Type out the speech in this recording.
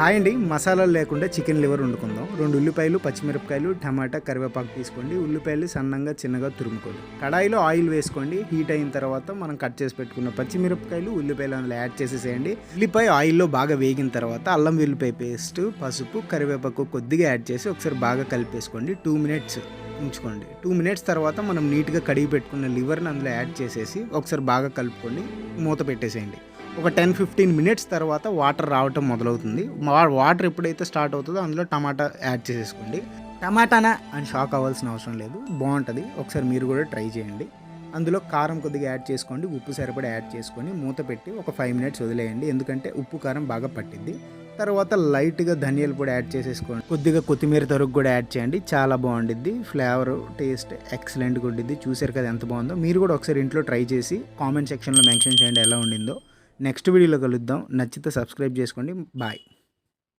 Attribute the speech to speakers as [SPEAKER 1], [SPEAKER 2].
[SPEAKER 1] Hi అండి. మసాలాలు లేకుండా చికెన్ లివర్ వండుకుందాం. రెండు ఉల్లిపాయలు పచ్చిమిరపకాయలు టమాటా కరివేపాకు తీసుకోండి. ఉల్లిపాయలు సన్నంగా చిన్నగా తురుముకోండి. కడాయిలో ఆయిల్ వేసుకోండి. హీట్ అయిన తర్వాత మనం కట్ చేసి పెట్టుకున్న పచ్చిమిరపకాయలు ఉల్లిపాయలు అందులో యాడ్ చేసేసేయండి. ఉల్లిపాయ ఆయిల్లో బాగా వేగిన తర్వాత అల్లం వెల్లిపాయ పేస్ట్ పసుపు కరివేపాకు కొద్దిగా యాడ్ చేసి ఒకసారి బాగా కలిపేసుకోండి. టూ మినిట్స్ ఉంచుకోండి. టూ మినిట్స్ తర్వాత మనం నీట్గా కడిగి పెట్టుకున్న లివర్ని అందులో యాడ్ చేసేసి ఒకసారి బాగా కలుపుకొని మూత పెట్టేసేయండి. ఒక టెన్ ఫిఫ్టీన్ మినిట్స్ తర్వాత వాటర్ రావటం మొదలవుతుంది. వాటర్ ఎప్పుడైతే స్టార్ట్ అవుతుందో అందులో టమాటా యాడ్ చేసేసుకోండి. టమాటానా? అని షాక్ అవ్వాల్సిన అవసరం లేదు. బాగుంటుంది. ఒకసారి మీరు కూడా ట్రై చేయండి. అందులో కారం కొద్దిగా యాడ్ చేసుకోండి. ఉప్పు సరిపడా యాడ్ చేసుకొని మూత పెట్టి ఒక ఫైవ్ మినిట్స్ వదిలేయండి. ఎందుకంటే ఉప్పు కారం బాగా పట్టింది తర్వాత లైట్గా ధనియాల పొడి యాడ్ చేసేసుకోండి. కొద్దిగా కొత్తిమీర తరుగు కూడా యాడ్ చేయండి. చాలా బాగుండిద్ది. ఫ్లేవర్ టేస్ట్ ఎక్సలెంట్గా ఉండిద్ది. చూసారు కదా ఎంత బాగుందో? మీరు కూడా ఒకసారి ఇంట్లో ట్రై చేసి కామెంట్ సెక్షన్లో మెన్షన్ చేయండి ఎలా ఉండిందో. నెక్స్ట్ వీడియోలో కలుద్దాం. నచ్చితే సబ్స్క్రైబ్ చేసుకోండి. బాయ్.